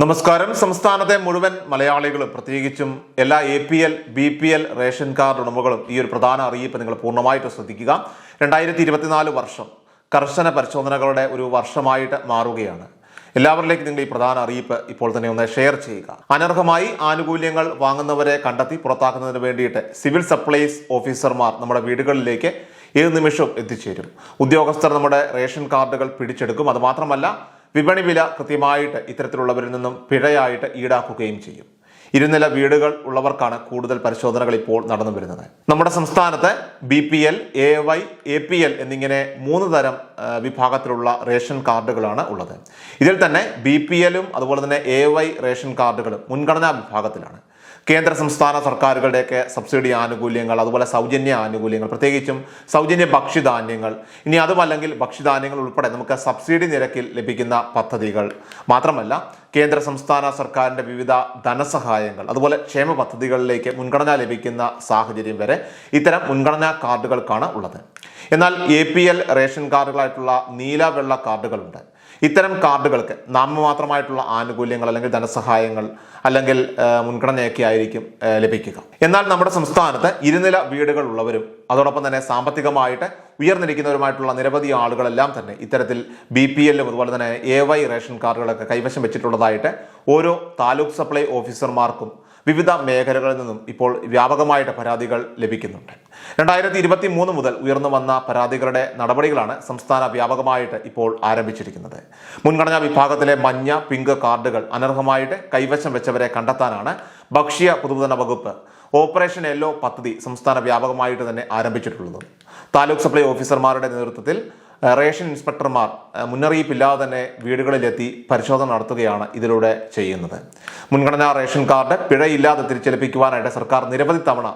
നമസ്കാരം. സംസ്ഥാനത്തെ മുഴുവൻ മലയാളികളും പ്രത്യേകിച്ചും എല്ലാ A P L B P L ration card ഉടമകളും ഈ ഒരു പ്രധാന അറിയിപ്പ് നിങ്ങൾ പൂർണമായിട്ട് ശ്രദ്ധിക്കുക. രണ്ടായിരത്തി ഇരുപത്തിനാല് വർഷം കർശന പരിശോധനകളുടെ ഒരു വർഷമായിട്ട് മാറുകയാണ്. എല്ലാവരിലേക്കും നിങ്ങൾ ഈ പ്രധാന അറിയിപ്പ് ഇപ്പോൾ തന്നെ ഒന്ന് ഷെയർ ചെയ്യുക. അനർഹമായി ആനുകൂല്യങ്ങൾ വാങ്ങുന്നവരെ കണ്ടെത്തി പുറത്താക്കുന്നതിന് വേണ്ടിയിട്ട് സിവിൽ സപ്ലൈസ് ഓഫീസർമാർ നമ്മുടെ വീടുകളിലേക്ക് ഏത് നിമിഷവും എത്തിച്ചേരും. ഉദ്യോഗസ്ഥർ നമ്മുടെ റേഷൻ കാർഡുകൾ പിടിച്ചെടുക്കും. അത് മാത്രമല്ല വിപണി വില കൃത്യമായിട്ട് ഇത്തരത്തിലുള്ളവരിൽ നിന്നും പിഴയായിട്ട് ഈടാക്കുകയും ചെയ്യും. ഇരുനില വീടുകൾ ഉള്ളവർക്കാണ് കൂടുതൽ പരിശോധനകൾ ഇപ്പോൾ നടന്നു വരുന്നത്. നമ്മുടെ സംസ്ഥാനത്ത് B P L A Y A P L എന്നിങ്ങനെ മൂന്ന് തരം വിഭാഗത്തിലുള്ള റേഷൻ കാർഡുകളാണ് ഉള്ളത്. ഇതിൽ തന്നെ ബി പി എല്ലും അതുപോലെ തന്നെ എ വൈ റേഷൻ കാർഡുകളും മുൻഗണനാ വിഭാഗത്തിലാണ്. കേന്ദ്ര സംസ്ഥാന സർക്കാരുകളുടെയൊക്കെ സബ്സിഡി ആനുകൂല്യങ്ങൾ അതുപോലെ സൗജന്യ ആനുകൂല്യങ്ങൾ പ്രത്യേകിച്ചും സൗജന്യ ഭക്ഷ്യധാന്യങ്ങൾ. ഇനി അതുമല്ലെങ്കിൽ ഭക്ഷ്യധാന്യങ്ങൾ ഉൾപ്പെടെ നമുക്ക് സബ്സിഡി നിരക്കിൽ ലഭിക്കുന്ന പദ്ധതികൾ. മാത്രമല്ല കേന്ദ്ര സംസ്ഥാന സർക്കാരിന്റെ വിവിധ ധനസഹായങ്ങൾ അതുപോലെ ക്ഷേമ പദ്ധതികളിലേക്ക് മുൻഗണന ലഭിക്കുന്ന സാഹചര്യം വരെ ഇത്തരം മുൻഗണനാ കാർഡുകൾക്കാണ് ഉള്ളത്. എന്നാൽ എ റേഷൻ കാർഡുകളായിട്ടുള്ള നീല വെള്ള കാർഡുകളുണ്ട്. ഇത്തരം കാർഡുകൾക്ക് നാമമാത്രമായിട്ടുള്ള ആനുകൂല്യങ്ങൾ അല്ലെങ്കിൽ ധനസഹായങ്ങൾ അല്ലെങ്കിൽ മുൻഗണനയൊക്കെ ആയിരിക്കും ലഭിക്കുക. എന്നാൽ നമ്മുടെ സംസ്ഥാനത്ത് ഇരുനില വീടുകൾ ഉള്ളവരും അതോടൊപ്പം തന്നെ സാമ്പത്തികമായിട്ട് ഉയർന്നിരിക്കുന്നവരുമായിട്ടുള്ള നിരവധി ആളുകളെല്ലാം തന്നെ ഇത്തരത്തിൽ ബി പി എല്ലും അതുപോലെ തന്നെ എ വൈ റേഷൻ കാർഡുകളൊക്കെ കൈവശം വെച്ചിട്ടുള്ളതായിട്ട് ഓരോ താലൂക്ക് സപ്ലൈ ഓഫീസർമാർക്കും വിവിധ മേഖലകളിൽ നിന്നും ഇപ്പോൾ വ്യാപകമായിട്ട് പരാതികൾ ലഭിക്കുന്നുണ്ട്. രണ്ടായിരത്തി ഇരുപത്തി മൂന്ന് മുതൽ ഉയർന്നു വന്ന പരാതികളുടെ നടപടികളാണ് സംസ്ഥാന വ്യാപകമായിട്ട് ഇപ്പോൾ ആരംഭിച്ചിരിക്കുന്നത്. മുൻഗണനാ വിഭാഗത്തിലെ മഞ്ഞ പിങ്ക് കാർഡുകൾ അനർഹമായിട്ട് കൈവശം വെച്ചവരെ കണ്ടെത്താനാണ് ഭക്ഷ്യ പൊതുവിതരണ വകുപ്പ് ഓപ്പറേഷൻ യെല്ലോ പദ്ധതി സംസ്ഥാന വ്യാപകമായിട്ട് തന്നെ ആരംഭിച്ചിട്ടുള്ളത്. താലൂക്ക് സപ്ലൈ ഓഫീസർമാരുടെ നേതൃത്വത്തിൽ റേഷൻ ഇൻസ്പെക്ടർമാർ മുന്നറിയിപ്പില്ലാതെ തന്നെ വീടുകളിലെത്തി പരിശോധന നടത്തുകയാണ് ഇതിലൂടെ ചെയ്യുന്നത്. മുൻഗണനാ റേഷൻ കാർഡ് പിഴയില്ലാതെ തിരിച്ചേൽപ്പിക്കുവാനായിട്ട് സർക്കാർ നിരവധി തവണ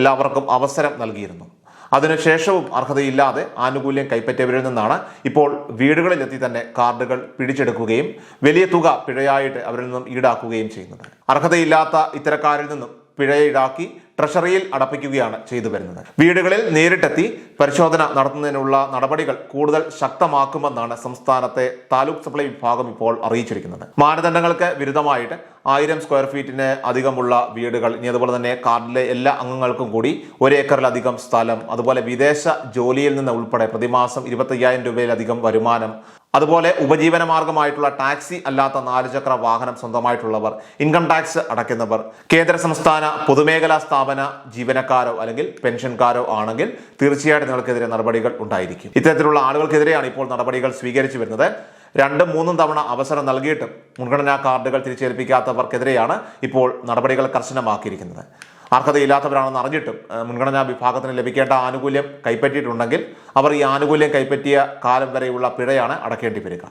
എല്ലാവർക്കും അവസരം നൽകിയിരുന്നു. അതിനുശേഷവും അർഹതയില്ലാതെ ആനുകൂല്യം കൈപ്പറ്റിയവരിൽ നിന്നാണ് ഇപ്പോൾ വീടുകളിലെത്തി തന്നെ കാർഡുകൾ പിടിച്ചെടുക്കുകയും വലിയ തുക പിഴയായിട്ട് അവരിൽ നിന്നും ഈടാക്കുകയും ചെയ്യുന്നത്. അർഹതയില്ലാത്ത ഇത്തരക്കാരിൽ നിന്നും പിഴ ഈടാക്കി ട്രഷറിയിൽ അടപ്പിക്കുകയാണ് ചെയ്തു വരുന്നത്. വീടുകളിൽ നേരിട്ടെത്തി പരിശോധന നടത്തുന്നതിനുള്ള നടപടികൾ കൂടുതൽ ശക്തമാക്കുമെന്നാണ് സംസ്ഥാനത്തെ താലൂക്ക് സപ്ലൈ വിഭാഗം ഇപ്പോൾ അറിയിച്ചിരിക്കുന്നത്. മാനദണ്ഡങ്ങൾക്ക് വിരുദ്ധമായിട്ട് ആയിരം സ്ക്വയർ ഫീറ്റിന് അധികമുള്ള വീടുകൾ ഇനി അതുപോലെ തന്നെ കാർഡിലെ എല്ലാ അംഗങ്ങൾക്കും കൂടി ഒരേക്കറിലധികം സ്ഥലം അതുപോലെ വിദേശ ജോലിയിൽ നിന്ന് ഉൾപ്പെടെ പ്രതിമാസം ഇരുപത്തയ്യായിരം രൂപയിലധികം വരുമാനം അതുപോലെ ഉപജീവന മാർഗമായിട്ടുള്ള ടാക്സി അല്ലാത്ത നാലുചക്ര വാഹനം സ്വന്തമായിട്ടുള്ളവർ ഇൻകം ടാക്സ് അടയ്ക്കുന്നവർ കേന്ദ്ര സംസ്ഥാന പൊതുമേഖലാ സ്ഥാപന ജീവനക്കാരോ അല്ലെങ്കിൽ പെൻഷൻകാരോ ആണെങ്കിൽ തീർച്ചയായിട്ടും നിങ്ങൾക്കെതിരെ നടപടികൾ ഉണ്ടായിരിക്കും. ഇത്തരത്തിലുള്ള ആളുകൾക്കെതിരെയാണ് ഇപ്പോൾ നടപടികൾ സ്വീകരിച്ചു വരുന്നത്. രണ്ടും മൂന്നും തവണ അവസരം നൽകിയിട്ടും മുൻഗണനാ കാർഡുകൾ തിരിച്ചേൽപ്പിക്കാത്തവർക്കെതിരെയാണ് ഇപ്പോൾ നടപടികൾ കർശനമാക്കിയിരിക്കുന്നത്. അർഹതയില്ലാത്തവരാണെന്ന് അറിഞ്ഞിട്ടും മുൻഗണനാ വിഭാഗത്തിന് ലഭിക്കേണ്ട ആനുകൂല്യം കൈപ്പറ്റിയിട്ടുണ്ടെങ്കിൽ അവർ ഈ ആനുകൂല്യം കൈപ്പറ്റിയ കാലം വരെയുള്ള പിഴയാണ് അടക്കേണ്ടി വരിക.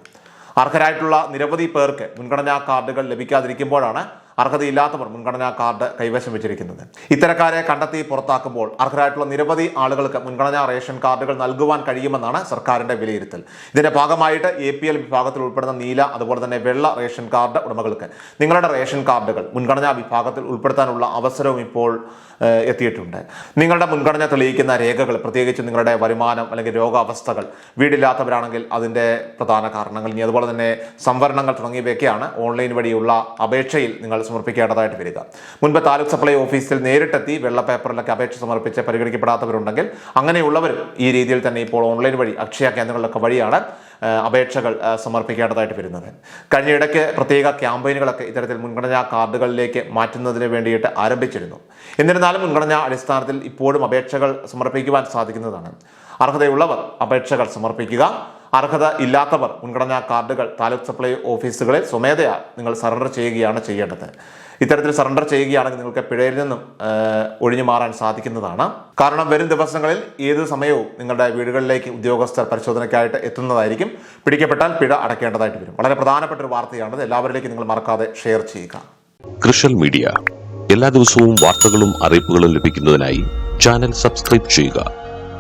അർഹരായിട്ടുള്ള നിരവധി പേർക്ക് മുൻഗണനാ കാർഡുകൾ ലഭിക്കാതിരിക്കുമ്പോഴാണ് അർഹതയില്ലാത്തവർ മുൻഗണനാ കാർഡ് കൈവശം വെച്ചിരിക്കുന്നത്. ഇത്തരക്കാരെ കണ്ടെത്തി പുറത്താക്കുമ്പോൾ അർഹരായിട്ടുള്ള നിരവധി ആളുകൾക്ക് മുൻഗണനാ റേഷൻ കാർഡുകൾ നൽകുവാൻ കഴിയുമെന്നാണ് സർക്കാരിന്റെ വിലയിരുത്തൽ. ഇതിന്റെ ഭാഗമായിട്ട് എ പി എൽ വിഭാഗത്തിൽ ഉൾപ്പെടുന്ന നീല അതുപോലെ തന്നെ വെള്ള റേഷൻ കാർഡ് ഉടമകൾക്ക് നിങ്ങളുടെ റേഷൻ കാർഡുകൾ മുൻഗണനാ വിഭാഗത്തിൽ ഉൾപ്പെടുത്താനുള്ള അവസരവും ഇപ്പോൾ എത്തിയിട്ടുണ്ട്. നിങ്ങളുടെ മുൻഗണന തെളിയിക്കുന്ന രേഖകൾ പ്രത്യേകിച്ച് നിങ്ങളുടെ വരുമാനം അല്ലെങ്കിൽ രോഗാവസ്ഥകൾ വീടില്ലാത്തവരാണെങ്കിൽ അതിന്റെ പ്രധാന കാരണങ്ങൾ ഇനി അതുപോലെ തന്നെ സംവരണങ്ങൾ തുടങ്ങിയവയൊക്കെയാണ് ഓൺലൈൻ വഴിയുള്ള അപേക്ഷയിൽ നിങ്ങൾ സമർപ്പിക്കേണ്ടതായിട്ട് വരിക. മുൻപ് താലൂക്ക് സപ്ലൈ ഓഫീസിൽ നേരിട്ടെത്തി വെള്ള പേപ്പറിലൊക്കെ അപേക്ഷ സമർപ്പിച്ച് പരിഗണിക്കപ്പെടാത്തവരുണ്ടെങ്കിൽ അങ്ങനെയുള്ളവരും ഈ രീതിയിൽ തന്നെ ഇപ്പോൾ ഓൺലൈൻ വഴി അക്ഷയ കേന്ദ്രങ്ങളിലൊക്കെ വഴിയാണ് അപേക്ഷകൾ സമർപ്പിക്കേണ്ടതായിട്ട് വരുന്നത്. കഴിഞ്ഞ ഇടയ്ക്ക് പ്രത്യേക ക്യാമ്പയിനുകളൊക്കെ ഇത്തരത്തിൽ മുൻഗണനാ കാർഡുകളിലേക്ക് മാറ്റുന്നതിന് വേണ്ടിയിട്ട് ആരംഭിച്ചിരുന്നു. എന്നിരുന്നാലും മുൻഗണനാ അടിസ്ഥാനത്തിൽ ഇപ്പോഴും അപേക്ഷകൾ സമർപ്പിക്കുവാൻ സാധിക്കുന്നതാണ്. അർഹതയുള്ളവർ അപേക്ഷകൾ സമർപ്പിക്കുക അർഹത ഇല്ലാത്തവർ മുൻഗണനാ കാർഡുകൾ താലൂക്ക് സപ്ലൈ ഓഫീസുകളിൽ സ്വമേധയാ നിങ്ങൾ സറണ്ടർ ചെയ്യുകയാണ് ചെയ്യേണ്ടത്. ഇത്തരത്തിൽ സറണ്ടർ ചെയ്യുകയാണെങ്കിൽ നിങ്ങൾക്ക് പിഴയിൽ നിന്നും ഒഴിഞ്ഞു മാറാൻ സാധിക്കുന്നതാണ്. കാരണം വരും ദിവസങ്ങളിൽ ഏത് സമയവും നിങ്ങളുടെ വീടുകളിലേക്ക് ഉദ്യോഗസ്ഥർ പരിശോധനയ്ക്കായിട്ട് എത്തുന്നതായിരിക്കും. പിടിക്കപ്പെട്ടാൽ പിഴ അടയ്ക്കേണ്ടതായിട്ട് വരും. വളരെ പ്രധാനപ്പെട്ട ഒരു വാർത്തയാണത്. എല്ലാവരിലേക്കും നിങ്ങൾ മറക്കാതെ ഷെയർ ചെയ്യുക. കൃഷൽ മീഡിയ. എല്ലാ ദിവസവും വാർത്തകളും അറിയിപ്പുകളും ലഭിക്കുന്നതിനായി ചാനൽ സബ്സ്ക്രൈബ് ചെയ്യുക.